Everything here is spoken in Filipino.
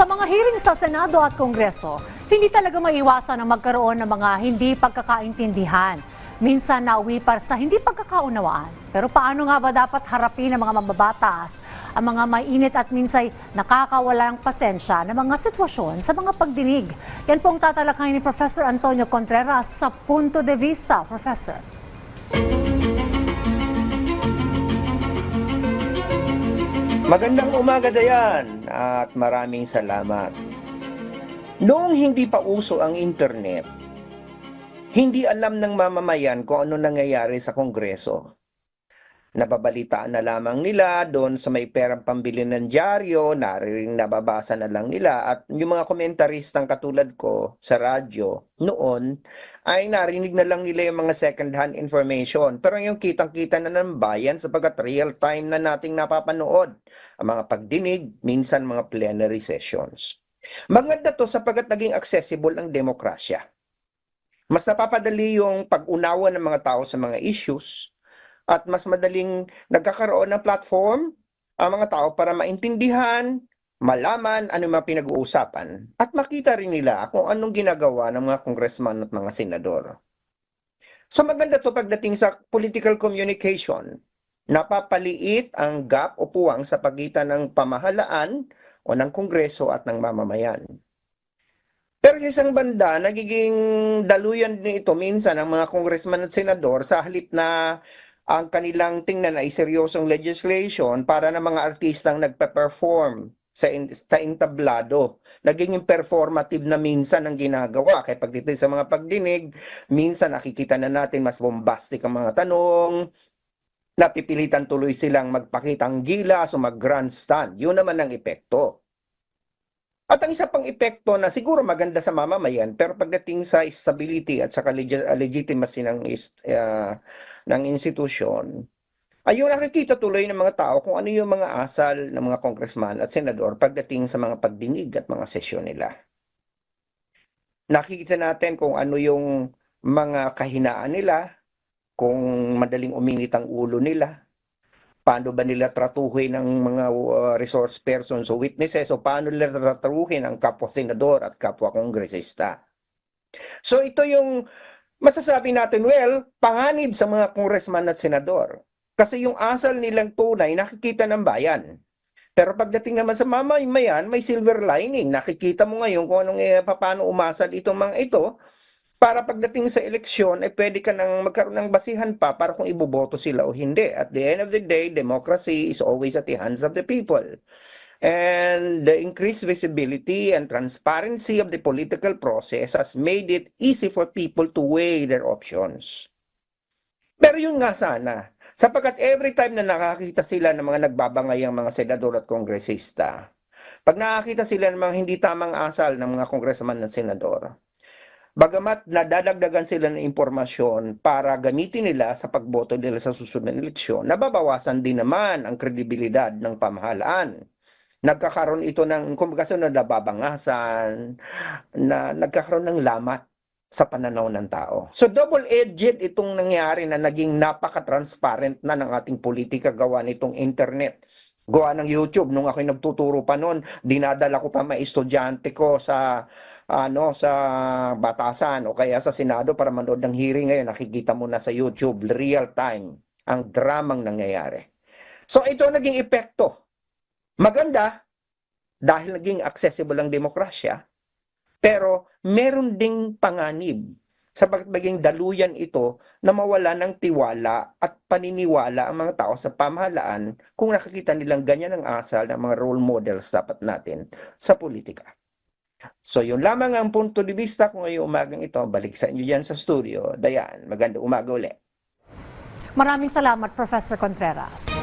Sa mga hearing sa Senado at Kongreso, hindi talaga maiwasan ang magkaroon ng mga hindi pagkakaintindihan. Minsan nauwi pa sa hindi pagkakaunawaan. Pero paano nga ba dapat harapin ng mga mababatas ang mga mainit at minsay nakakawalang pasensya ng mga sitwasyon sa mga pagdinig? Yan po ang tatalakayin ni Professor Antonio Contreras sa Punto de Vista. Professor. Magandang umaga Dayan at maraming salamat. Noong hindi pa uso ang internet, hindi alam ng mamamayan kung ano nangyayari sa Kongreso. Nababalitaan na lamang nila doon sa may perang pambili ng dyaryo, nariring nababasa na lang nila at yung mga komentaristang katulad ko sa radyo noon ay narinig na lang nila yung mga second-hand information. Pero yung kitang-kita na ng bayan sapagkat real-time na nating napapanood ang mga pagdinig, minsan mga plenary sessions. Maganda to sapagkat naging accessible ang demokrasya. Mas napapadali yung pag-unawa ng mga tao sa mga issues at mas madaling nagkakaroon ng platform ang mga tao para maintindihan, malaman ano yung mga pinag-uusapan at makita rin nila kung anong ginagawa ng mga congressman at mga senador. So maganda to pagdating sa political communication. Napapaliit ang gap o puwang sa pagitan ng pamahalaan o ng kongreso at ng mamamayan. Pero sa isang banda, nagiging daluyan din ito minsan ng mga congressman at senador sa halip na ang kanilang tingnan ay seryosong legislation para ng mga artistang nagpe-perform sa, in- sa entablado. Naging performative na minsan ang ginagawa. Kaya pagdating sa mga pagdinig, minsan nakikita na natin mas bombastic ang mga tanong, napipilitan tuloy silang magpakitang gilas o mag-grandstand. Yun naman ang epekto. At ang isa pang epekto na siguro maganda sa mamamayan, pero pagdating sa stability at sa legi- legitimacy ng, ah, ng institusyon, ayun nakikita tuloy ng mga tao kung ano yung mga asal ng mga congressman at senador pagdating sa mga pagdinig at mga sesyon nila. Nakikita natin kung ano yung mga kahinaan nila, kung madaling uminit ang ulo nila, paano ba nila tratuhin ang mga uh, resource persons o witnesses o paano nila tratuhin ang kapwa senador at kapwa kongresista. So ito yung masasabi natin, well, panganib sa mga congressman at senador. Kasi yung asal nilang tunay nakikita ng bayan. Pero pagdating naman sa mamamayan, may silver lining. Nakikita mo ngayon kung anong eh, paano umasal itong mga ito para pagdating sa eleksyon, eh pwede ka nang magkaroon ng basihan pa para kung iboboto sila o hindi. At the end of the day, democracy is always at the hands of the people. And the increased visibility and transparency of the political process has made it easy for people to weigh their options. Pero yun nga sana, sapagkat every time na nakakita sila ng mga nagbabangay ang mga senador at kongresista, pag nakakita sila ng mga hindi tamang asal ng mga kongresman at senador, Bagamat nadadagdagan sila ng impormasyon para gamitin nila sa pagboto nila sa susunod na eleksyon, nababawasan din naman ang kredibilidad ng pamahalaan. Nagkakaroon ito ng, kumbaga sa nababangasan, na nagkakaroon ng lamat sa pananaw ng tao. So double-edged itong nangyari na naging napaka-transparent na ng ating politika gawa nitong internet. Gawa ng YouTube, nung ako'y nagtuturo pa noon, dinadala ko pa mga estudyante ko sa ano sa batasan o kaya sa Senado para manood ng hearing ngayon nakikita mo na sa YouTube real time ang dramang nangyayari. So ito naging epekto. Maganda dahil naging accessible ang demokrasya pero meron ding panganib sa maging daluyan ito na mawala ng tiwala at paniniwala ang mga tao sa pamahalaan kung nakikita nilang ganyan ang asal ng mga role models dapat natin sa politika. So yun lamang ang punto de vista ko ngayong umagang ito. Balik sa inyo dyan sa studio. Dayan, maganda umaga ulit. Maraming salamat, Professor Contreras.